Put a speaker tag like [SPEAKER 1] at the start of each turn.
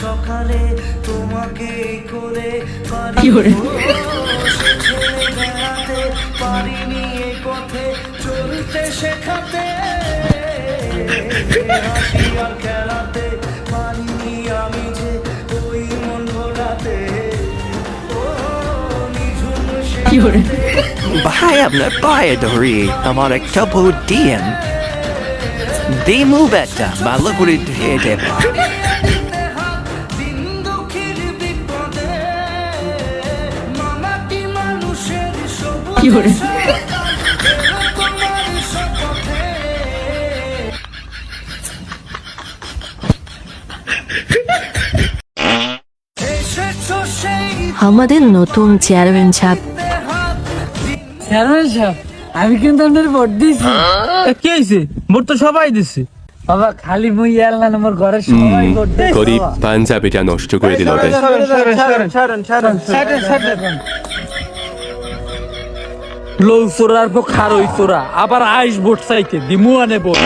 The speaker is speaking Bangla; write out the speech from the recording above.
[SPEAKER 1] সকালে তোমাকে করে বেড়াতে পারিনি এই পথে চলতে শেখাতে। আর খেলাতে পারিনি আমি যে ওই মন ভোলাতে। ও নিঝুম সে
[SPEAKER 2] ভাই আপনার পায়ে ধরি আমার একটা ভোট দিয়েন দিমু বেটা ভালো করে ধুয়ে দেব
[SPEAKER 3] কি করে? আমাদের নতুন চেয়ারম্যান সাহেব।
[SPEAKER 4] চেয়ারম্যান সাহেব আমি কিন্তু আপনার ভোট দিয়েছি।
[SPEAKER 5] কি হয়েছে? ভোট তো সবাই দিচ্ছে
[SPEAKER 4] বাবা খালি মুই এলাম আমার ঘরের সবাই ভোট দিয়েছে
[SPEAKER 6] গরিব পাঞ্জাবিটা নষ্ট করে দিল ওদের
[SPEAKER 4] লৌ চোরার পর খারই চোরা আবার আইস বোট চাইতে দিমু আনে বোট